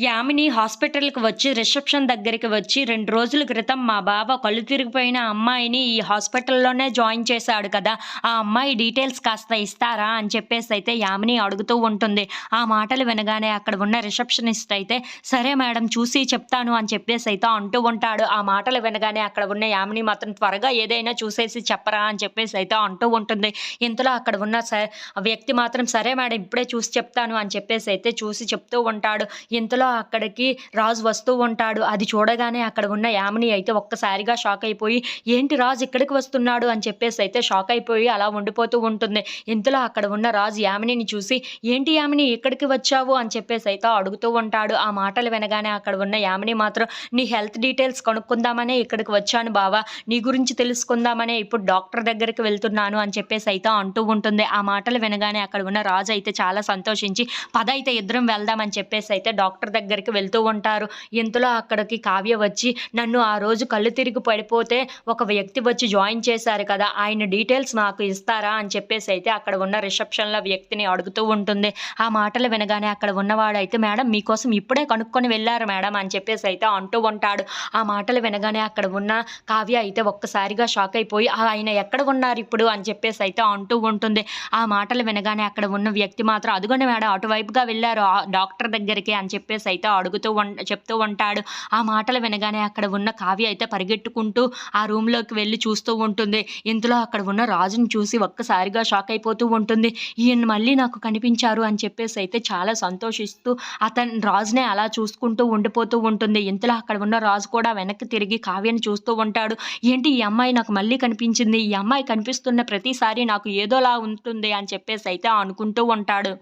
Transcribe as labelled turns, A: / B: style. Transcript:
A: యామిని హాస్పిటల్కి వచ్చి రిసెప్షన్ దగ్గరికి వచ్చి రెండు రోజుల క్రితం మా బావ కళ్ళు తిరిగిపోయిన అమ్మాయిని ఈ హాస్పిటల్లోనే జాయిన్ చేశాడు కదా ఆ అమ్మాయి డీటెయిల్స్ కాస్త ఇస్తారా అని చెప్పేసి అయితే యామిని అడుగుతూ ఉంటుంది. ఆ మాటలు వినగానే అక్కడ ఉన్న రిసెప్షనిస్ట్ అయితే సరే మేడం చూసి చెప్తాను అని చెప్పేసి అయితే అంటూ ఉంటాడు. ఆ మాటలు వినగానే అక్కడ ఉన్న యామిని మాత్రం త్వరగా ఏదైనా చూసేసి చెప్పరా అని చెప్పేసి అయితే అంటూ ఉంటుంది. ఇంతలో అక్కడ ఉన్న స వ్యక్తి మాత్రం సరే మేడం ఇప్పుడే చూసి చెప్తాను అని చెప్పేసి అయితే చూసి చెప్తూ ఉంటాడు. ఇంతలో అక్కడికి రాజు వస్తూ ఉంటాడు. అది చూడగానే అక్కడ ఉన్న యామిని అయితే ఒక్కసారిగా షాక్ అయిపోయి ఏంటి రాజు ఇక్కడికి వస్తున్నాడు? అని చెప్పేసి అయితే షాక్ అయిపోయి అలా ఉండిపోతూ ఉంటుంది. ఇంతలో అక్కడ ఉన్న రాజు యామినిని చూసి ఏంటి యామిని ఇక్కడికి వచ్చావు? అని చెప్పేసి అయితే అడుగుతూ ఉంటాడు. ఆ మాటలు వినగానే అక్కడ ఉన్న యామిని మాత్రం నీ హెల్త్ డీటెయిల్స్ కనుక్కుందామనే ఇక్కడికి వచ్చాను బావా. నీ గురించి తెలుసుకుందామనే ఇప్పుడు డాక్టర్ దగ్గరికి వెళ్తున్నాను అని చెప్పేసి అయితే అంటూ ఉంటుంది. ఆ మాటలు వినగానే అక్కడ ఉన్న రాజు అయితే చాలా సంతోషించి పద అయితే ఇద్దరం వెళ్దామని చెప్పేసి అయితే డాక్టర్ దగ్గరికి వెళ్తూ ఉంటారు. ఇంతలో అక్కడికి కావ్య వచ్చి నన్ను ఆ రోజు కళ్ళు తిరిగి పడిపోతే ఒక వ్యక్తి వచ్చి జాయిన్ చేశారు కదా ఆయన డీటెయిల్స్ నాకు ఇస్తారా? అని చెప్పేసి అయితే అక్కడ ఉన్న రిసెప్షన్లో వ్యక్తిని అడుగుతూ ఉంటుంది. ఆ మాటలు వినగానే అక్కడ ఉన్నవాడు అయితే మేడం మీకోసం ఇప్పుడే కనుక్కొని వెళ్ళారు మేడం అని చెప్పేసి అయితే అంటూ ఉంటాడు. ఆ మాటలు వినగానే అక్కడ ఉన్న కావ్య అయితే ఒక్కసారిగా షాక్ అయిపోయి "ఆ, ఆయన ఎక్కడ ఉన్నారు ఇప్పుడు? అని చెప్పేసి అయితే అంటూ ఉంటుంది. ఆ మాటలు వినగానే అక్కడ ఉన్న వ్యక్తి మాత్రం అదుగోని మేడం అటువైపుగా వెళ్ళారు ఆ డాక్టర్ దగ్గరికి అని చెప్పేసి అయితే అడుగుతూ చెప్తూ ఉంటాడు. ఆ మాటలు వినగానే అక్కడ ఉన్న కావ్య అయితే పరిగెట్టుకుంటూ ఆ రూమ్లోకి వెళ్ళి చూస్తూ ఉంటుంది. ఇంతలో అక్కడ ఉన్న రాజుని చూసి ఒక్కసారిగా షాక్ అయిపోతూ ఉంటుంది. ఈయన మళ్ళీ నాకు కనిపించారు అని చెప్పేసి అయితే చాలా సంతోషిస్తూ అతను రాజునే అలా చూసుకుంటూ ఉండిపోతూ ఉంటుంది. ఇంతలో అక్కడ ఉన్న రాజు కూడా వెనక్కి తిరిగి కావ్యని చూస్తూ ఉంటాడు. ఏంటి ఈ అమ్మాయి నాకు మళ్ళీ కనిపించింది? ఈ అమ్మాయి కనిపిస్తున్న ప్రతిసారి నాకు ఏదోలా ఉంటుంది అని చెప్పేసి అయితే అనుకుంటూ ఉంటాడు.